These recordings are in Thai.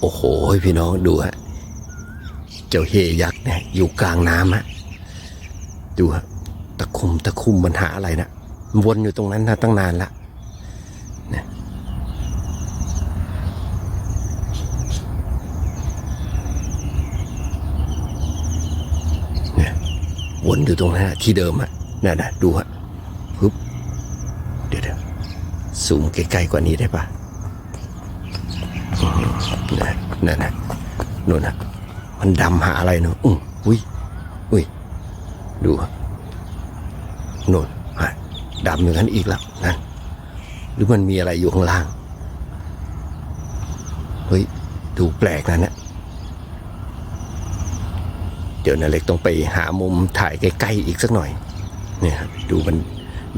โอ้โหพี่น้องดูฮะเจ้าเฮยักษ์เนี่ยอยู่กลางน้ำฮะดูฮะตะคุ่มตะคุ่มมันหาอะไรนะวนอยู่ตรงนั้นนะตั้งนานละเนี่ยเนี่ยวนอยู่ตรงนั้นที่เดิมอะนั่นนะดูฮะปึ๊บเดี๋ยวเดี๋ยวซูมใกล้ๆกว่านี้ได้ปะอืม นั่นนั่นนะนู่นนะมันดำหาอะไรเนอะอุ้ยอุ้ยอุ้ยดูฮะโน่นฮะดำอย่างนั้นอีกแล้วนั่นหรือมันมีอะไรอยู่ข้างล่าง เฮ้ย ดูแปลกนะเนี่ยเดี๋ยวนาเล็กต้องไปหามุมถ่ายใกล้ๆอีกสักหน่อย เนี่ยครับดูมัน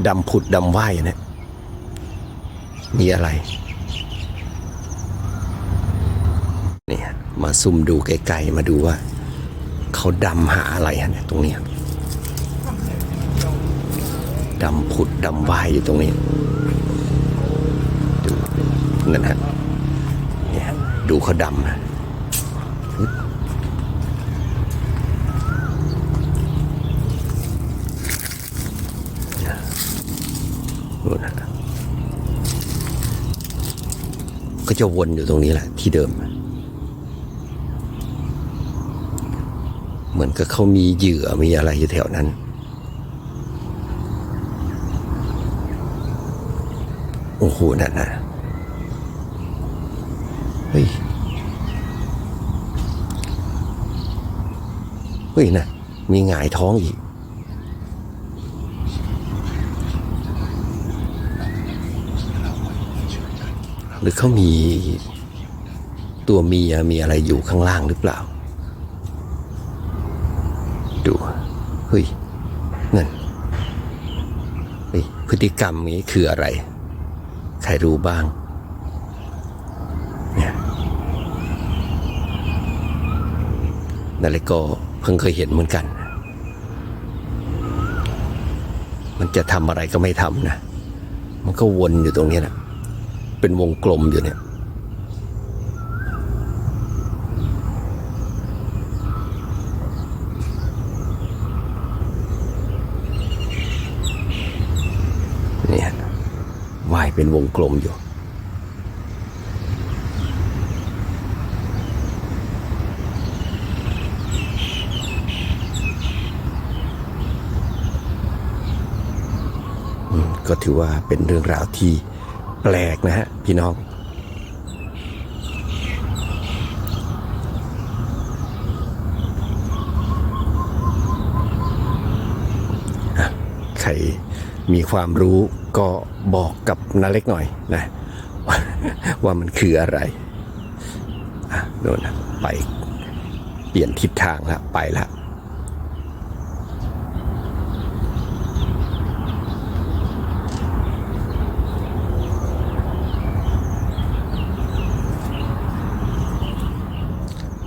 ดำผุดดำว่ายเนี่ยมีอะไร เนี่ย มาซุ่มดูไกลๆมาดูว่า เขาดำหาอะไรฮะเนี่ยตรงเนี้ยดำผุดดำว่ายอยู่ตรงนี้ดูนั่นฮะเนี่ยดูเขาดำนะนู่นนะก็จะวนอยู่ตรงนี้แหละที่เดิม เหมือนกับเขามีเหยื่อมีอะไรอยู่แถวนั้น โอ้โหนั่นนะเฮ้ย เฮ้ยนะมีหงายท้องอีกหรือเขามีตัวเมียมีอะไรอยู่ข้างล่างหรือเปล่า ดู เฮ้ยนั่นเฮ้ยพฤติกรรมนี้คืออะไร ใครรู้บ้างเนี่ยนาเล็กก็เพิ่งเคยเห็นเหมือนกัน มันจะทำอะไรก็ไม่ทำนะ มันก็วนอยู่ตรงนี้นะเป็นวงกลมอยู่เนี่ยว่ายเป็นวงกลมอยู่ ก็ถือว่าเป็นเรื่องราวที่แปลกนะฮะ พี่น้องใคร มีความรู้ก็บอกกับนาเล็กหน่อยนะว่ามันคืออะไรโน่นนะไปเปลี่ยนทิศทางแล้วไปแล้ว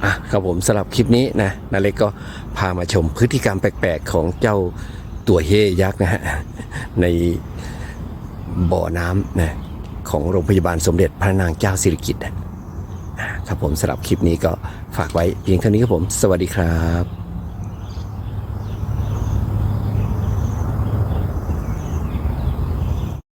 อะครับผมสำหรับคลิปนี้นะนาเล็กก็พามาชมพฤติกรรมแปลกๆของเจ้า ตัวเฮยักษ์นะฮะในบ่อน้ำนะของโรงพยาบาลสมเด็จพระนางเจ้าสิริกิติ์ครับผมสำหรับคลิปนี้ก็ฝากไว้เพียงเท่านี้ครับผม สวัสดีครับ